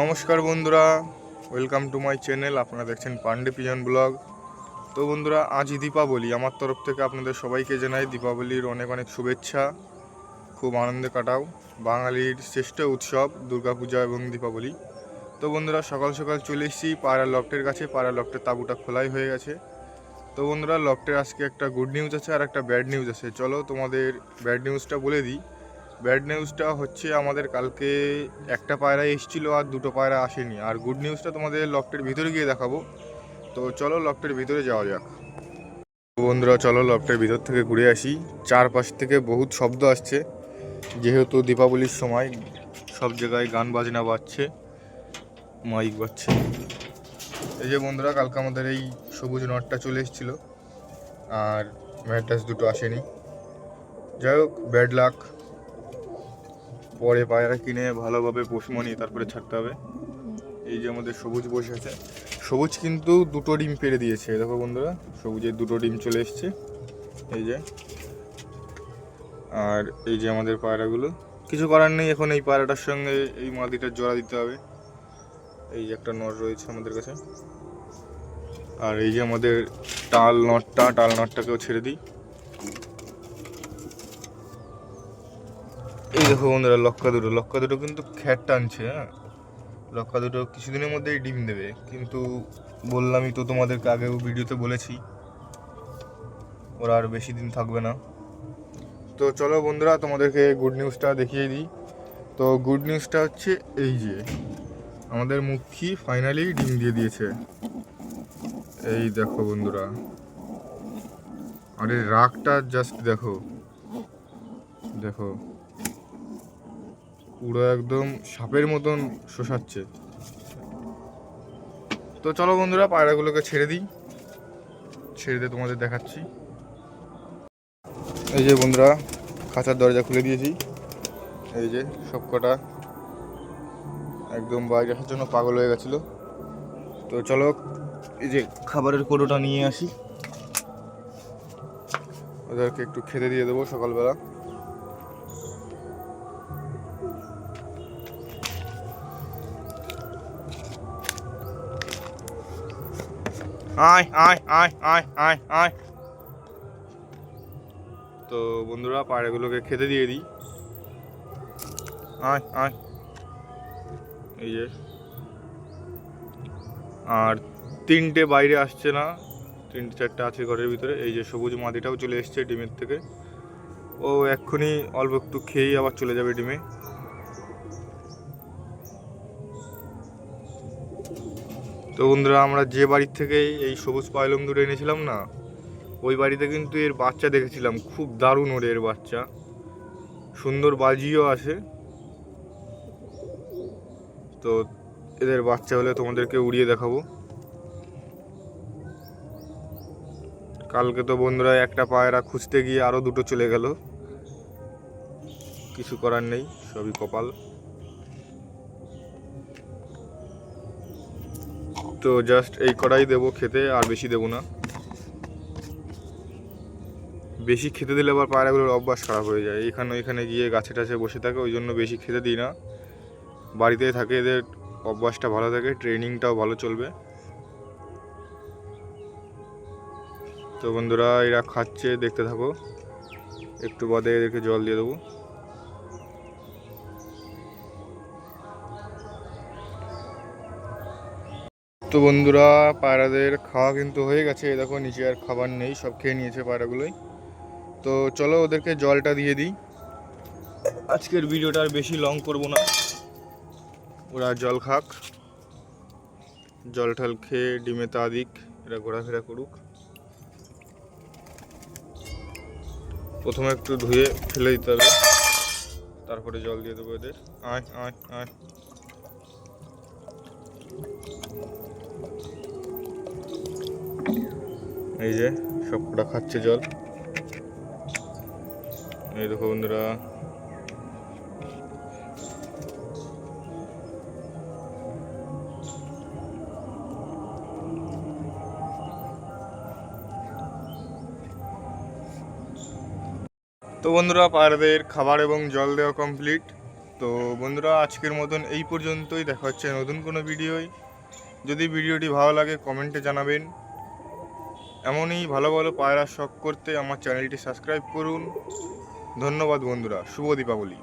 নমস্কার বন্ধুরা welcome to my channel আপনারা দেখছেন পান্ডে পিজন ব্লগ। তো বন্ধুরা, আজ দীপাবলি, আমার তরফ থেকে আপনাদের সবাইকে জানাই দীপাবলির অনেক অনেক শুভেচ্ছা, খুব আনন্দে কাটাও, বাঙালির শ্রেষ্ঠ উৎসব, দুর্গাপূজা এবং দীপাবলি। তো বন্ধুরা, সকাল সকাল চলে এসেছি পাড়া লফটের কাছে পাড়া লফটের তাঁবুটা খোলাই হয়ে গেছে। তো বন্ধুরা লফটের আজকে একটা গুড নিউজ আছে আর একটা ব্যাড নিউজ আছে। চলো তোমাদের ব্যাড নিউজটা বলে দিই। ব্যাড নিউজটা হচ্ছে আমাদের কালকে একটা পায়রা এসেছিল আর দুটো পায়রা আসেনি। আর গুড নিউজটা তোমাদের লকটের ভিতরে গিয়ে দেখাবো। তো চলো লফটের ভিতরে যাওয়া যাক। বন্ধুরা, চলো লকটের ভিতর থেকে ঘুরে আসি। চারপাশ থেকে বহুত শব্দ আসছে। যেহেতু দীপাবলির সময় সব জায়গায় গান বাজনা বাজছে মাইক বাজছে। এই যে বন্ধুরা, কালকে আমাদের এই সবুজ নটটা চলে এসেছিল। আর ম্যাট্রাস দুটো আসেনি। যাই হোক ব্যাড লাক পরে পায়রা কিনে ভালোভাবে পোষমনি তারপরে ছাড়তে হবে। এই যে আমাদের সবুজ বসে আছে। সবুজ কিন্তু দুটো ডিম পেড়ে দিয়েছে, দেখো বন্ধুরা। সবুজের দুটো ডিম চলে এসছে। এই যে। আর এই যে আমাদের পায়রাগুলো। কিছু করার নেই, এখন এই পায়রাটার সঙ্গে এই মাদিটার জোড়া দিতে হবে। এই যে একটা নট রয়েছে আমাদের কাছে। আর এই যে আমাদের টাল নটটা, টাল নটটাকেও ছেড়ে দিই। এই দেখো বন্ধুরা লক্কা দুটো। লক্কা দুটো কিন্তু খ্যাট টানছে হ্যাঁ? লক্কা দুটো কিছুদিনের মধ্যেই ডিম দেবে। কিন্তু বললামই তো তোমাদেরকে, আগেও ভিডিওতে বলেছি, ওরা আর বেশি দিন থাকবে না। তো চলো বন্ধুরা, তোমাদেরকে গুড নিউজটা দেখিয়ে দিই। তো গুড নিউজটা হচ্ছে এই যে, আমাদের মুখী ফাইনালি ডিম দিয়ে দিয়েছে। এই দেখো বন্ধুরা। আরে রাগটা জাস্ট দেখো। দেখো। পুরো একদম সাপের মতন শোষাচ্ছে। তো চলো বন্ধুরা, পায়রাগুলোকে ছেড়ে দিই। ছেড়ে দিয়ে তোমাদের দেখাচ্ছি। এই যে বন্ধুরা, খাঁচার দরজা খুলে দিয়েছি। এই যে সব কটা একদম বাইরে আসার জন্য পাগল হয়ে গেছিল। তো চলো, এই যে খাবারের কোটোটা নিয়ে আসি। ওদেরকে একটু খেতে দিয়ে দেবো সকালবেলা। আয় আয় আয় আয় আয় আয়। তো বন্ধুরা পায়রাগুলোকে খেতে দিয়ে দিই। আয় আয়। এই যে। আর তিনটে বাইরে আসছে না। তিনটে চারটে আছে ঘরের ভিতরে। এই যে সবুজ মাটিটাও চলে এসছে ডিমের থেকে। ও এক্ষুনি অল্প একটু খেয়েই আবার চলে যাবে ডিমে। তো বন্ধুরা, আমরা যে বাড়ির থেকে এই সবুজ পায়লং দুটো এনেছিলাম না, ওই বাড়িতে কিন্তু এর বাচ্চা দেখেছিলাম। খুব দারুণ ওরে এর বাচ্চা। সুন্দর বাজিও আছে। তো এদের বাচ্চা হলে তোমাদেরকে উড়িয়ে দেখাবো। কালকে তো বন্ধুরা একটা পায়রা খুঁজতে গিয়ে আরও দুটো চলে গেল। কিছু করার নেই, সবই কপাল। তো জাস্ট এই কড়াই দেবো খেতে, আর বেশি দেবো না। বেশি খেতে দিলে আবার পায়রাগুলোর অভ্যাস খারাপ হয়ে যায়। এখানে এখানে গিয়ে গাছে টাছে বসে থাকে, ওই জন্য বেশি খেতে দিই না। বাড়িতেই থাকে এদের, অভ্যাসটা ভালো থাকে, ট্রেনিংটাও ভালো চলবে। তো বন্ধুরা, এরা খাচ্ছে, দেখতে থাকো। একটু বাদে এদেরকে জল দিয়ে দেবো। তো বন্ধুরা, পায়রাদের খাওয়া কিন্তু হয়ে গেছে। দেখো, নিচে আর খাবার নেই, সব খেয়ে নিয়েছে পায়রাগুলোই। তো চলো ওদেরকে জলটা দিয়ে দিই। আজকের ভিডিওটা আর বেশি লং করব না। ওরা জল খাক। জল ঠল খেয়ে ডিমে তা দিক, এরা ঘোরাফেরা করুক। প্রথমে একটু ধুয়ে ফেলে দিতে হবে। তারপরে জল দিয়ে দেবো এদের আয় আয় আয়। এই যে সব কটা খাচ্ছে জল। এই দেখো বন্ধুরা। তো বন্ধুরা পায়রাদের খাবার এবং জল দেওয়া কমপ্লিট তো বন্ধুরা, আজকের মতন এই পর্যন্তই। দেখা হচ্ছে নতুন কোনো ভিডিওয়। যদি ভিডিওটি ভালো লাগে, কমেন্টে জানাবেন। এমনই ভালো ভালো পায়রা শখ করতে আমার চ্যানেলটি সাবস্ক্রাইব করুন। ধন্যবাদ বন্ধুরা, শুভ দীপাবলি।